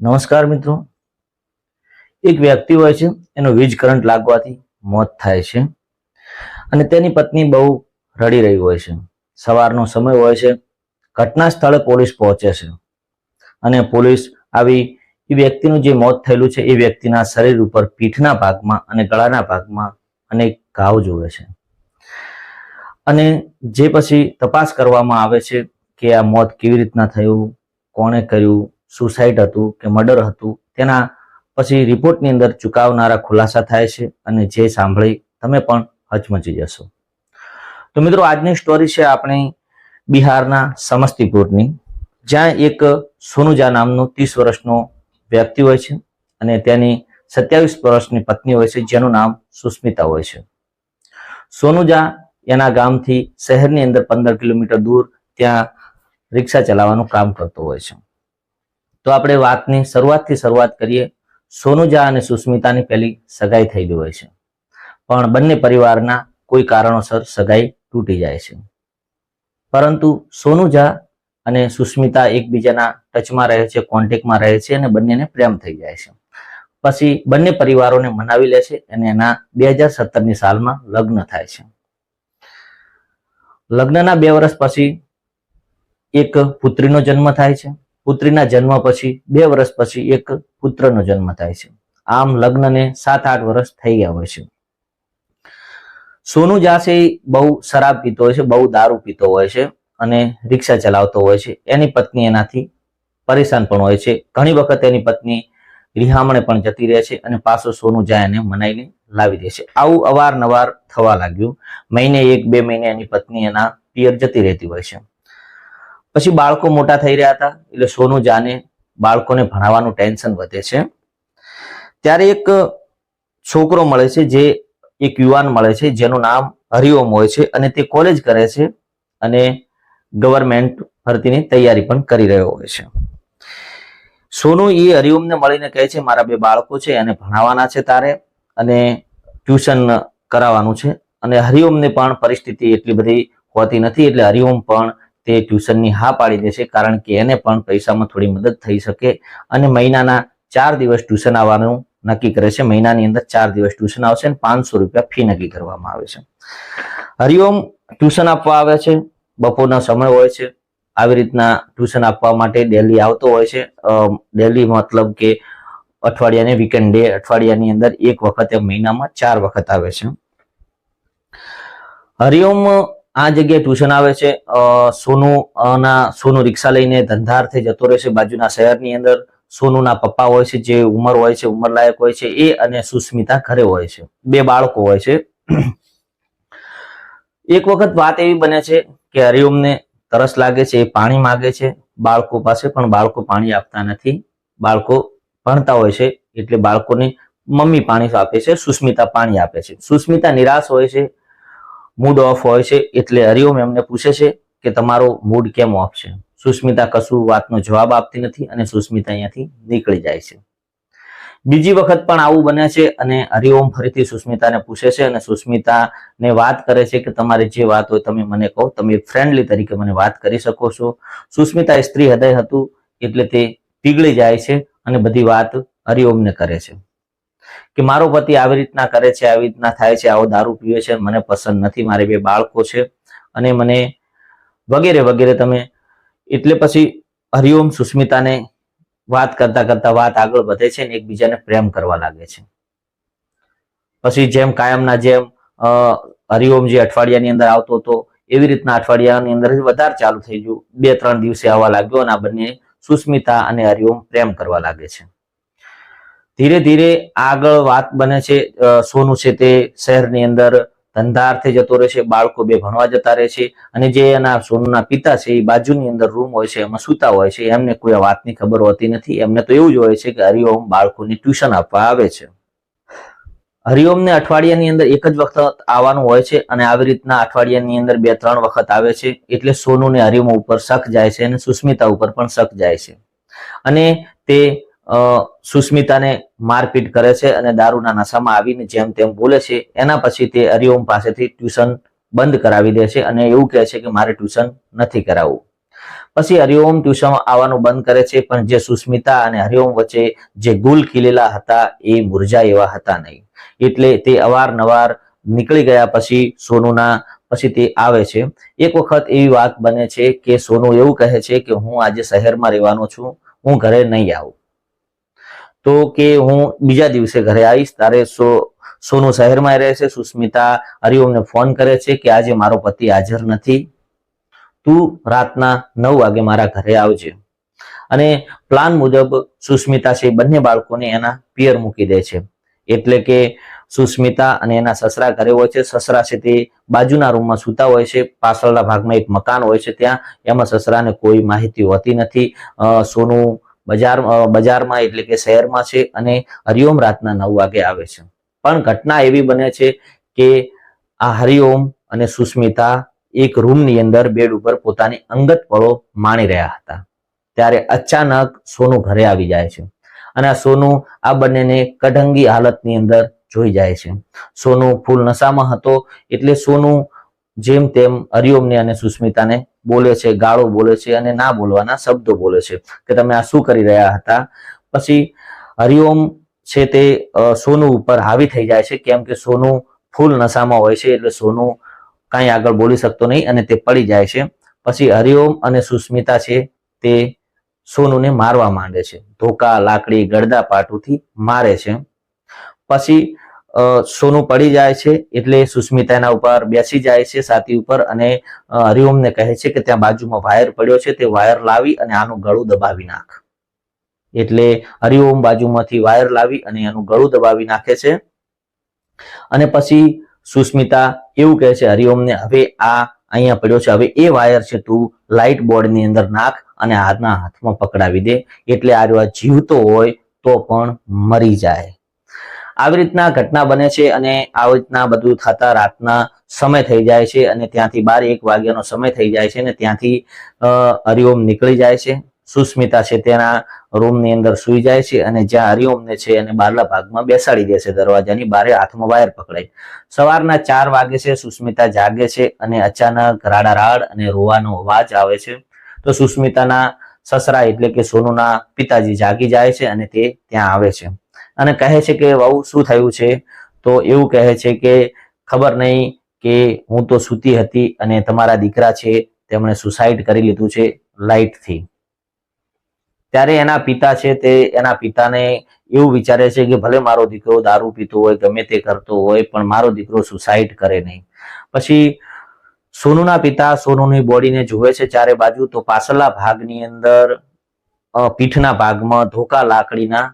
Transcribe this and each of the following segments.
નમસ્કાર મિત્રો. એક વ્યક્તિ હોય છે, એનો વીજ કરંટ લાગવાથી મોત થાય છે અને તેની પત્ની બહુ રડી રહી હોય છે. સવારનો સમય હોય છે, ઘટના સ્થળે પોલીસ પહોંચે છે અને પોલીસ આવી એ વ્યક્તિનું જે મોત થયેલું છે, એ વ્યક્તિના શરીર ઉપર પીઠના ભાગમાં અને ગળાના ભાગમાં અનેક ઘાવ જોવે છે. અને જે પછી તપાસ કરવામાં આવે છે કે આ મોત કેવી રીતના થયું, કોણે કર્યું સુસાઇડ હતું કે મર્ડર હતું, તેના પછી રિપોર્ટની અંદર ચુકાવનારા ખુલાસા થાય છે અને જે સાંભળી તમે પણ હચમચી જશો. તો મિત્રો, આજની સ્ટોરી છે આપણી બિહારના સમસ્તીપુરની, જ્યાં એક સોનુજા નામનો ત્રીસ વર્ષનો વ્યક્તિ હોય છે અને તેની સત્યાવીસ વર્ષની પત્ની હોય છે, જેનું નામ સુસ્મિતા હોય છે. સોનુજા એના ગામથી શહેરની અંદર પંદર કિલોમીટર દૂર ત્યાં રિક્ષા ચલાવવાનું કામ કરતો હોય છે. તો આપણે વાતની શરૂઆતથી શરૂઆત કરીએ. સોનુજા અને સુસ્મિતાની પહેલી સગાઈ થયેલી હોય છે. પણ બંને પરિવારના કોઈ કારણોસર સગાઈ તૂટી જાય છે. પરંતુ સોનુજા અને સુસ્મિતા એકબીજાના ટચમાં રહે છે, કોન્ટેક્ટમાં રહે છે અને બંનેને પ્રેમ થઈ જાય છે. પછી બંને પરિવારોને મનાવી લે છે અને એના બે હજાર સત્તરની સાલમાં લગ્ન થાય છે. લગ્નના બે વર્ષ પછી એક પુત્રીનો જન્મ થાય છે. પુત્રીના જન્મ પછી, બે વર્ષ પછી એક પુત્રનો જન્મ થાય છે. આમ લગ્નને સાત આઠ વર્ષ થઈ ગયા હોય છે. સોનુ જાસે બહુ શરાબ પીતો હોય છે, બહુ દારૂ પીતો હોય છે અને રિક્ષા ચલાવતો હોય છે. એની પત્ની એનાથી પરેશાન પણ હોય છે. ઘણી વખત એની પત્ની રિહામણે પણ જતી રહે છે અને પાછો સોનુ જાય એને મનાઈને લાવી દે છે. આવું અવારનવાર થવા લાગ્યું. મહિને એક, બે મહિને એની પત્ની એના પિયર જતી રહેતી હોય છે. પછી બાળકો મોટા થઈ રહ્યા હતા, એટલે સોનું જાને બાળકોને ભણાવવાનું ટેન્શન વધે છે. ત્યારે એક છોકરો મળે છે, જે એક યુવાન મળે છે, જેનું નામ હરિઓમ હોય છે અને તે કોલેજ કરે છે અને ગવર્મેન્ટ ભરતીની તૈયારી પણ કરી રહ્યો હોય છે. સોનુ એ હરિઓમને મળીને કહે છે, મારા બે બાળકો છે, એને ભણાવવાના છે તારે અને ટ્યુશન કરાવવાનું છે. અને હરિઓમને પણ પરિસ્થિતિ એટલી બધી હોતી નથી, એટલે હરિઓમ પણ તે ટ્યુશનની હા પાડી દે છે કારણ કે એને પણ પૈસામાં થોડી મદદ થઈ શકે અને મહિનાના ચાર દિવસ ટ્યુશન આવવાનું નક્કી કરે છે. મહિનાની અંદર ચાર દિવસ ટ્યુશન આવશે અને પાંચસો રૂપિયા ફી નક્કી કરવામાં આવે છે. હરિઓમ ટ્યુશન આપવા આવે છે. બપોરના સમય હોય છે. આવી રીતના ટ્યુશન આપવા માટે ડેલી આવતો હોય છે. ડેલી મતલબ કે અઠવાડિયાને વીકેન્ડ ડે અઠવાડિયાની અંદર એક વખત મહિનામાં ચાર વખત આવે છે. હરિઓમ આ જગ્યાએ ટ્યુશન આવે છે. સોનું સોનુ રિક્ષા લઈને ધંધાર્થે જતો રહે છે. બાજુના શહેરની અંદર સોનુના પપ્પા હોય છે, જે ઉંમર હોય છે, ઉંમર લાયક હોય છે, એ અને સુસ્મિતા ઘરે હોય છે. બે બાળકો હોય છે. એક વખત વાત એવી બને છે કે હરિઓમને તરસ લાગે છે, એ પાણી માગે છે. બાળકો પાસે પણ બાળકો પાણી આપતા નથી. બાળકો ભણતા હોય છે, એટલે બાળકોને મમ્મી પાણી આપે છે, સુસ્મિતા પાણી આપે છે. સુસ્મિતા નિરાશ હોય છે મૂડ ઓફ હોય છે એટલે હરિઓમ એમને પૂછે છે કે તમારો મૂડ કેમ ઓફ છે? સુસ્મિતા કશું વાતનો જવાબ આપતી નથી અને સુસ્મિતા અહીંયાથી નીકળી જાય છે. બીજી વખત પણ આવું બને છે અને હરિઓમ ફરીથી સુસ્મિતાને પૂછે છે અને સુસ્મિતાને વાત કરે છે કે તમારે જે વાત હોય તમે મને કહો, તમે ફ્રેન્ડલી તરીકે મને વાત કરી શકો છો. સુસ્મિતા સ્ત્રી હૃદય હતું એટલે તે પીગળી જાય છે અને બધી વાત હરિઓમને કરે છે. કે મારો પતિ આવી રીતના કરે છે, આવી રીતના થાય છે, આવો દારૂ પીવે છે, મને પસંદ નથી, મારે બે બાળકો છે અને મને વગેરે વગેરે તમે એટલે પછી હરિઓમ સુસ્મિતાને વાત કરતા કરતા વાત આગળ વધે છે અને એકબીજાને પ્રેમ કરવા લાગે છે. પછી જેમ કાયમના જેમ હરિઓમ જે અઠવાડિયાની અંદર આવતો હતો, એવી રીતના અઠવાડિયાની અંદર વધારે ચાલુ થઈ ગયું. બે ત્રણ દિવસે આવવા લાગ્યો અને આ બંને સુસ્મિતા અને હરિઓમ પ્રેમ કરવા લાગે છે. ધીરે ધીરે આગળ વાત બને છે સોનું છે તે શહેરની અંદર ધંધાર્થે જતો રહે છે, બાળકો બે ભણવા જતા રહે છે અને જે એના સોનુના પિતા છે એ બાજુની અંદર રૂમ હોય છે, એમાં સૂતા હોય છે, એમને કોઈ વાતની ખબર હોતી નથી, એમને તો એવું જ હોય છે કે હરિઓમ બાળકોને ટ્યુશન આપવા આવે છે. હરિઓમને અઠવાડિયાની અંદર એક જ વખત આવવાનું હોય છે અને આવી રીતના અઠવાડિયાની અંદર બે ત્રણ વખત આવે છે, એટલે સોનુને હરિઓમ ઉપર શક જાય છે અને સુસ્મિતા ઉપર પણ શક જાય છે. અને તે સુસ્મિતાને મારપીટ કરે છે અને દારૂના નશામાં આવીને જેમ તેમ બોલે છે, એના પછી તે હરિઓમ પાસેથી ટ્યુશન બંધ કરાવી દે છે અને એવું કહે છે કે મારે ટ્યુશન નથી કરાવવું. પછી હરિઓમ ટ્યુશન આવવાનું બંધ કરે છે, પણ જે સુસ્મિતા અને હરિઓમ વચ્ચે જે ગુલ ખીલેલા હતા એ મુરજા એવા હતા નહીં. એટલે તે અવારનવાર નીકળી ગયા પછી સોનુના, પછી તે આવે છે. એક વખત એવી વાત બને છે કે સોનુ એવું કહે છે કે હું આજે શહેરમાં રહેવાનો છું, હું ઘરે નહીં આવું. તો કે હું બીજા દિવસે ઘરે આવીશ, તારે સો, સોનું શહેરમાં રહે છે સુસ્મિતા હરિઓમને ફોન કરે છે કે આજે મારો પતિ હાજર નથી. તું રાતના નવ વાગે મારા ઘરે આવજે. અને પ્લાન મુજબ સુસ્મિતા છે બંને બાળકોને એના પિયર મૂકી દે છે. એટલે કે સુસ્મિતા અને એના સસરા ઘરે હોય છે. સસરા છે તે બાજુના રૂમમાં સૂતા હોય છે. પાછળના ભાગમાં એક મકાન હોય છે ત્યાં. એમાં સસરાને કોઈ માહિતી હોતી નથી. સોનું બજાર બજારમાં એટલે કે શહેરમાં છે અને હરિઓમ રાતના નવ વાગે આવે છે. પણ ઘટના એવી બને છે કે આ હરિઓમ અને સુસ્મિતા એક રૂમની અંદર બેડ ઉપર પોતાની અંગત પળો માણી રહ્યા હતા. ત્યારે અચાનક સોનું ઘરે આવી જાય છે અને આ સોનું આ બંનેને કઢંગી હાલતની અંદર જોઈ જાય છે. સોનું ફૂલ નશામાં હતો એટલે સોનું જેમ તેમ હરિઓમને અને સુસ્મિતાને બોલે છે, ગાળો બોલે છે અને ના બોલવાના શબ્દો બોલે છે કે તમે આ શું કરી રહ્યા હતા? પછી હરિઓમ છે તે સોનું ઉપર હાવી થઈ જાય છે, કેમ કે સોનું ફૂલ નશામાં હોય છે એટલે સોનું કાંઈ આગળ બોલી શકતો નહીં અને તે પડી જાય છે. પછી હરિઓમ અને સુસ્મિતા છે તે સોનુને મારવા માંડે છે. ધોકા, લાકડી ગળદા પાટુથી મારે છે. પછી સોનું પડી જાય છે એટલે સુસ્મિતા એના ઉપર બેસી જાય છે સાથી ઉપર અને હરિઓમને કહે છે કે ત્યાં બાજુમાં વાયર પડ્યો છે તે વાયર લાવી અને આનું ગળું દબાવી નાખ. એટલે હરિઓમ બાજુમાંથી વાયર લાવી અને એનું ગળું દબાવી નાખે છે. અને પછી સુસ્મિતા એવું કહે છે હરિઓમને, હવે આ અહીંયા પડ્યો છે, હવે એ વાયર છે તું લાઇટ બોર્ડની અંદર નાખ અને હાથના હાથમાં પકડાવી દે. એટલે આ જીવતો હોય તો પણ મરી જાય. આવી રીતના ઘટના બને છે અને આવી રીતના બધું થતા રાતના સમય થઈ જાય છે અને ત્યાંથી બાર એક વાગ્યાનો સમય થઈ જાય છે અને ત્યાંથી હરિઓમ નીકળી જાય છે. સુસ્મિતા છે તેના રૂમની અંદર સુઈ જાય છે અને જ્યાં હરિઓમને છે અને બહારના ભાગમાં બેસાડી દે છે દરવાજાની બારે હાથમાં વાયર પકડાય. સવારના ચાર વાગે છે, સુસ્મિતા જાગે છે અને અચાનક રાડારાડ અને રોવાનો અવાજ આવે છે. તો સુસ્મિતાના સસરા એટલે કે સોનુના પિતાજી જાગી જાય છે અને તે ત્યાં આવે છે. અને કહે છે કે વહુ શું થયું છે? તો એવું કહે છે કે ખબર નહીં કે હું તો સૂતી હતી અને તમારા દીકરા છે, તેમણે સુસાઇડ કરી લીધું છે લાઇટથી ત્યારે એના પિતા છે તે એના પિતાને એવું વિચારે છે કે ભલે મારો દીકરો દારૂ પીતો હોય, ગમે તે કરતો હોય, પણ મારો દીકરો સુસાઇડ કરે નહીં. પછી સોનુના પિતા સોનુની બોડીને જુએ છે ચારે બાજુ, તો પાછળના ભાગની અંદર પીઠના ભાગમાં ધોકા લાકડીના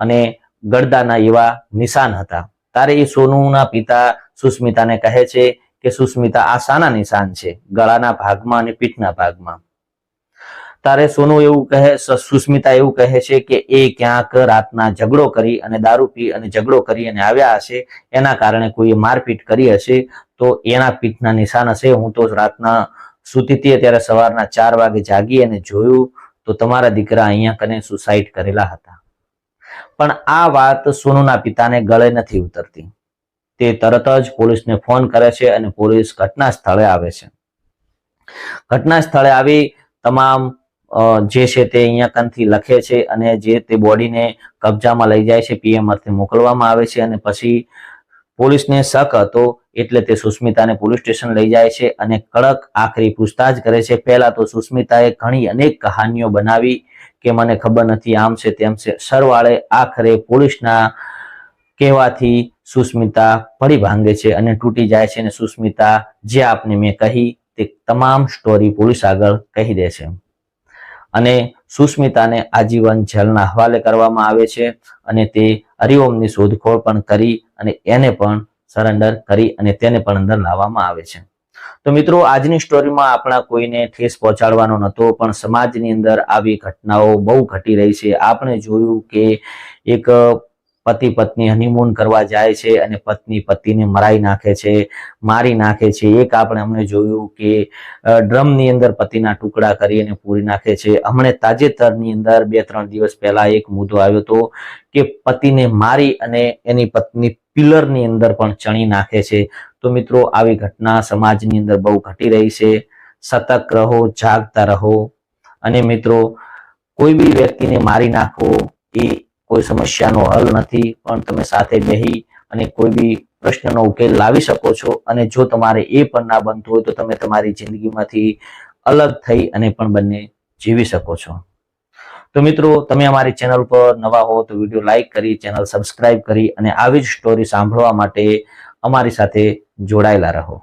અને ગળદાના એવા નિશાન હતા. તારે એ સોનુના પિતા સુસ્મિતાને કહે છે કે સુસ્મિતા આ શાના નિશાન છે? ગળાના ભાગમાં અને પીઠના ભાગમાં. તારે સોનુ એવું કહે સુસ્મિતા એવું કહે છે કે એ ક્યાંક રાતના ઝઘડો કરી અને દારૂ પી અને ઝઘડો કરી અને આવ્યા હશે. એના કારણે કોઈએ મારપીટ કરી હશે. તો એના પીઠના નિશાન હશે. હું તો રાતના સૂતી ત્યારે સવારના ચાર વાગે જાગી અને જોયું તો તમારા દીકરા અહીંયા કને સુસાઇડ કરેલા હતા. પણ આ વાત સોનુના પિતાને ગળે નથી ઉતરતી. તે તરત જ પોલીસને ફોન કરે છે અને પોલીસ ઘટના સ્થળે આવે છે. ઘટના સ્થળે આવી તમામ જે છે તે અહીંયા કંથી લખે છે અને જે તે બોડીને કબજામાં લઈ જાય છે, પીએમ અર્થે મોકલવામાં આવે છે અને પછી પોલીસને શક હતો એટલે તે સુસ્મિતાને પોલીસ સ્ટેશન લઈ જાય છે અને કડક આખરી પૂછતાછ કરે છે. પહેલા તો સુસ્મિતાએ ઘણી અનેક કહાનીઓ બનાવી કે મને ખબર નથી, આમ છે તેમ છે. સરવાળે આખરે પોલીસના કહેવાથી સુસ્મિતા પડી ભાંગે છે અને તૂટી જાય છે અને સુસ્મિતા જે આપને મેં કહી તે તમામ સ્ટોરી પોલીસ આગળ કહી દે છે. અને સુસ્મિતાને આજીવન જેલના હવાલે કરવામાં આવે છે અને તે હરિઓમની શોધખોળ પણ કરી અને એને પણ સરેન્ડર કરી અને તેને પણ અંદર લાવવામાં આવે છે. તો મિત્રો, આજની સ્ટોરીમાં આપણા કોઈને ઠેસ પહોંચાડવાનો નહોતો, પણ સમાજની અંદર આવી ઘટનાઓ બહુ ઘટી રહી છે. આપણે જોયું કે એક પતિ પત્ની હનીમૂન કરવા જાય છે અને પત્ની પતિને મરાઈ નાખે છે, મારી નાખે છે. એક આપણે અમને જોયું કે ડ્રમની અંદર પતિના ટુકડા કરી અને પૂરી નાખે છે. હમણે તાજેતરની અંદર બે ત્રણ દિવસ પહેલા એક મુદ્દો આવ્યો હતો કે પતિને મારી અને એની પત્ની પિલરની અંદર પણ ચણી નાખે છે. તો મિત્રો, આવી ઘટના સમાજની અંદર બહુ ઘટી રહી છે. સતર્ક રહો, જાગતા રહો. અને મિત્રો, કોઈ બી વ્યક્તિને મારી નાખો એ કોઈ સમસ્યાનો હલ નથી, પણ તમે સાથે બેહી અને કોઈ બી પ્રશ્નનો ઉકેલ લાવી શકો છો. અને જો તમારે એ પણ ના બનતું હોય તો તમે તમારી જિંદગીમાંથી અલગ થઈ અને પણ બંને જીવી શકો છો. તો મિત્રો, તમે અમારી ચેનલ પર નવા હો તો વીડિયો લાઈક કરી, ચેનલ સબસ્ક્રાઈબ કરી અને આવી જ સ્ટોરી સાંભળવા માટે અમારી સાથે જોડાયેલા રહો.